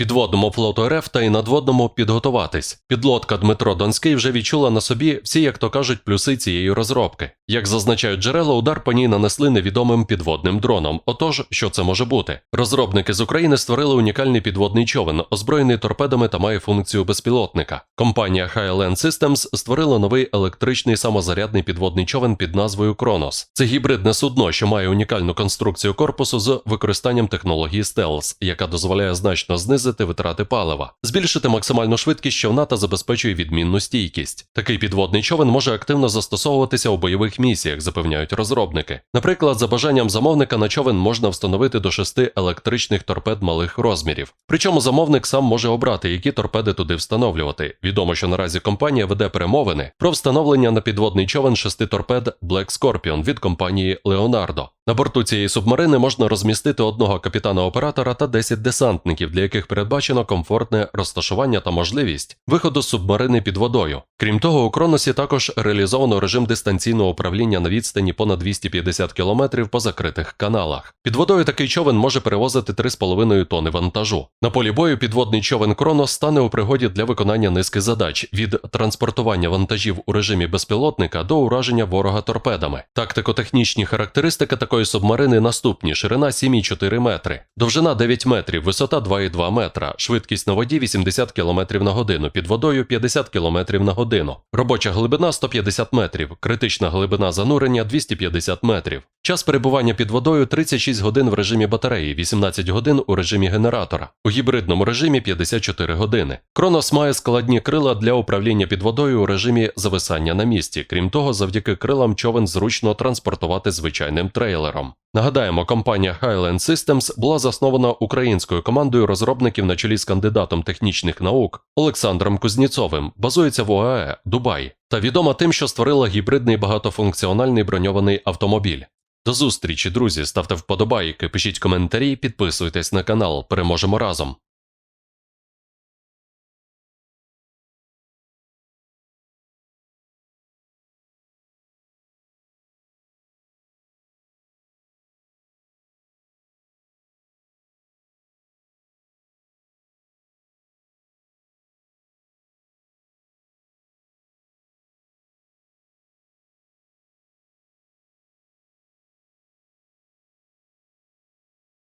Підводному флоту РФ та й надводному підготуватись. Підлодка Дмитро Донський вже відчула на собі всі, як то кажуть, плюси цієї розробки. Як зазначають джерела, удар по ній нанесли невідомим підводним дроном. Отож, що це може бути? Розробники з України створили унікальний підводний човен, озброєний торпедами та має функцію безпілотника. Компанія Highland Systems створила новий електричний самозарядний підводний човен під назвою Кронос. Це гібридне судно, що має унікальну конструкцію корпусу з використанням технології Stealth, яка дозволяє значно знизити витрати палива, збільшити максимальну швидкість човна та забезпечує відмінну стійкість. Такий підводний човен може активно застосовуватися у бойових місіях, запевняють розробники. Наприклад, за бажанням замовника на човен можна встановити до шести електричних торпед малих розмірів. Причому замовник сам може обрати, які торпеди туди встановлювати. Відомо, що наразі компанія веде перемовини про встановлення на підводний човен шести торпед Black Scorpion від компанії Leonardo. На борту цієї субмарини можна розмістити одного капітана-оператора та 10 десантників, для яких передбачено комфортне розташування та можливість виходу з субмарини під водою. Крім того, у Кроносі також реалізовано режим дистанційного управління на відстані понад 250 км по закритих каналах. Під водою такий човен може перевозити 3,5 тони вантажу. На полі бою підводний човен Кронос стане у пригоді для виконання низки задач від транспортування вантажів у режимі безпілотника до ураження ворога торпедами. Тактико-технічні характеристики такої субмарини наступні: ширина 7,4 метри, довжина 9 метрів, висота 2,2 метра, швидкість на воді 80 км на годину, під водою 50 км на годину, робоча глибина 150 метрів, критична глибина занурення 250 метрів. Час перебування під водою 36 годин в режимі батареї, 18 годин у режимі генератора, у гібридному режимі 54 години. Кронос має складні крила для управління під водою у режимі зависання на місці. Крім того, завдяки крилам човен зручно транспортувати звичайним трейлером. Нагадаємо, компанія Highland Systems була заснована українською командою розробників на чолі з кандидатом технічних наук Олександром Кузніцовим, базується в ОАЕ, Дубай, та відома тим, що створила гібридний багатофункціональний броньований автомобіль. До зустрічі, друзі, ставте вподобайки, пишіть коментарі, підписуйтесь на канал. Переможемо разом.